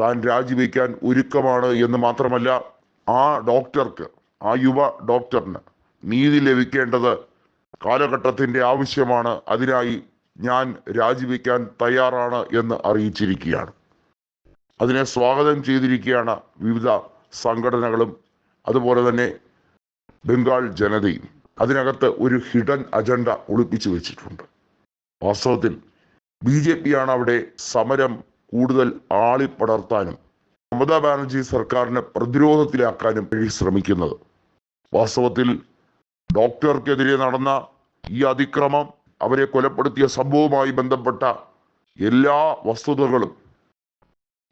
താൻ രാജിവെക്കാൻ ഒരുക്കമാണ് എന്ന് മാത്രമല്ല ആ ഡോക്ടർക്ക് ആ യുവ ഡോക്ടറിന് നീതി ലഭിക്കേണ്ടത് കാലഘട്ടത്തിന്റെ ആവശ്യമാണ്. അതിനായി ഞാൻ രാജിവെക്കാൻ തയ്യാറാണ് എന്ന് അറിയിച്ചിരിക്കുകയാണ്. അതിനെ സ്വാഗതം ചെയ്തിരിക്കുകയാണ് വിവിധ സംഘടനകളും അതുപോലെ തന്നെ ബംഗാൾ ജനതയും. അതിനകത്ത് ഒരു ഹിഡൻ അജണ്ട ഒളിപ്പിച്ചു വെച്ചിട്ടുണ്ട്. വാസ്തവത്തിൽ ബി ജെ പിയാണ് അവിടെ സമരം കൂടുതൽ ആളിപ്പടർത്താനും മമതാ ബാനർജി സർക്കാരിനെ പ്രതിരോധത്തിലാക്കാനും വേണ്ടി ശ്രമിക്കുന്നത്. വാസ്തവത്തിൽ ഡോക്ടർക്കെതിരെ നടന്ന ഈ അതിക്രമം അവരെ കൊലപ്പെടുത്തിയ സംഭവവുമായി ബന്ധപ്പെട്ട എല്ലാ വസ്തുതകളും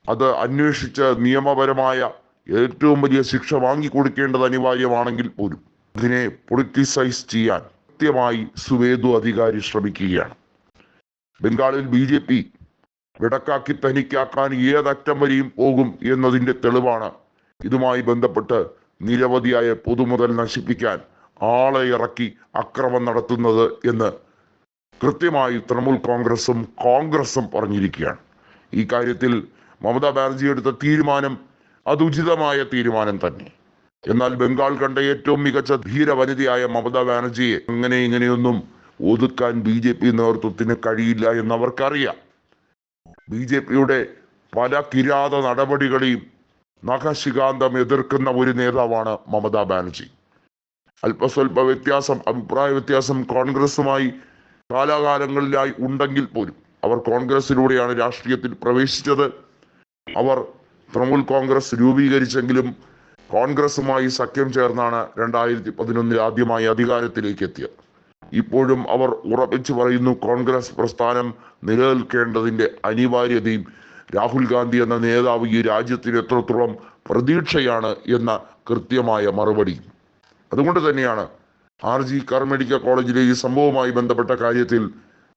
അത് അന്വേഷിച്ച് നിയമപരമായ ഏറ്റവും വലിയ ശിക്ഷ വാങ്ങിക്കൊടുക്കേണ്ടത് അനിവാര്യമാണെങ്കിൽ പോലും അതിനെ പൊളിറ്റിസൈസ് ചെയ്യാൻ കൃത്യമായി സുവേദു അധികാരി ശ്രമിക്കുകയാണ്. ബംഗാളിൽ ബി ജെ പി വിടക്കാക്കി തനിക്കാക്കാൻ ഏതറ്റം വരെയും പോകും എന്നതിന്റെ തെളിവാണ്. ഇതുമായി ബന്ധപ്പെട്ട് നിരവധിയായ പൊതുമുതൽ നശിപ്പിക്കാൻ ആളെ ഇറക്കി അക്രമം നടത്തുന്നത് എന്ന് കൃത്യമായി തൃണമൂൽ കോൺഗ്രസും കോൺഗ്രസും പറഞ്ഞിരിക്കുകയാണ്. ഈ കാര്യത്തിൽ മമതാ ബാനർജി എടുത്ത തീരുമാനം അത് ഉചിതമായ തീരുമാനം തന്നെ. എന്നാൽ ബംഗാൾ കണ്ട ഏറ്റവും മികച്ച ധീര വനിതയായ മമതാ ബാനർജിയെ അങ്ങനെ ഇങ്ങനെയൊന്നും ഒതുക്കാൻ ബി ജെ പി നേതൃത്വത്തിന് കഴിയില്ല എന്ന് അവർക്കറിയാം ബി ജെ പിയുടെ പല കിരാത നടപടികളെയും നഖശികാന്തം എതിർക്കുന്ന ഒരു നേതാവാണ് മമതാ ബാനർജി. അല്പസ്വല്പ വ്യത്യാസം അഭിപ്രായ വ്യത്യാസം കോൺഗ്രസുമായി കാലാകാലങ്ങളിലായി ഉണ്ടെങ്കിൽ പോലും അവർ കോൺഗ്രസിലൂടെയാണ് രാഷ്ട്രീയത്തിൽ പ്രവേശിച്ചത്. അവർ തൃണമൂൽ കോൺഗ്രസ് രൂപീകരിച്ചെങ്കിലും കോൺഗ്രസുമായി സഖ്യം ചേർന്നാണ് രണ്ടായിരത്തി പതിനൊന്നിൽ ആദ്യമായി അധികാരത്തിലേക്ക് എത്തിയത്. ഇപ്പോഴും അവർ ഉറപ്പിച്ചു പറയുന്നു കോൺഗ്രസ് പ്രസ്ഥാനം നിലനിൽക്കേണ്ടതിന്റെ അനിവാര്യതയും രാഹുൽ ഗാന്ധി എന്ന നേതാവ് ഈ രാജ്യത്തിന് എത്രത്തോളം പ്രതീക്ഷയാണ് എന്ന കൃത്യമായ മറുപടി. അതുകൊണ്ട് തന്നെയാണ് ആർ ജി കർ മെഡിക്കൽ കോളേജിലെ ഈ സംഭവവുമായി ബന്ധപ്പെട്ട കാര്യത്തിൽ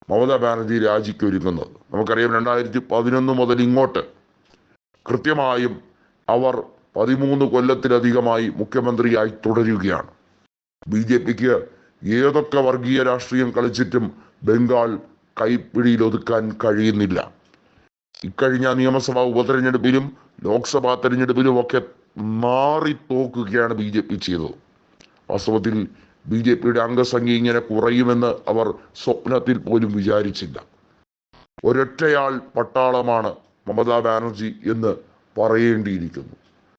മമതാ ബാനർജി രാജിക്ക് ഒരുങ്ങുന്നത്. നമുക്കറിയാം രണ്ടായിരത്തി പതിനൊന്ന് മുതൽ ഇങ്ങോട്ട് കൃത്യമായും അവർ പതിമൂന്ന് കൊല്ലത്തിലധികമായി മുഖ്യമന്ത്രിയായി തുടരുകയാണ്. ബി ജെ പിക്ക് ഏതൊക്കെ വർഗീയ രാഷ്ട്രീയം കളിച്ചിട്ടും ബംഗാൾ കൈപ്പിടിയിൽ ഒതുക്കാൻ കഴിയുന്നില്ല. ഇക്കഴിഞ്ഞ നിയമസഭാ ഉപതെരഞ്ഞെടുപ്പിലും ലോക്സഭാ തെരഞ്ഞെടുപ്പിലും ഒക്കെ മാറി തോക്കുകയാണ് ബി ജെ പി ചെയ്തത്. വാസ്തവത്തിൽ ബി ജെ പിയുടെ അംഗസംഖ്യ ഇങ്ങനെ കുറയുമെന്ന് അവർ സ്വപ്നത്തിൽ പോലും വിചാരിച്ചില്ല. ഒരൊറ്റയാൾ പട്ടാളമാണ് മമതാ ബാനർജി എന്ന് പറയേണ്ടിയിരിക്കുന്നു.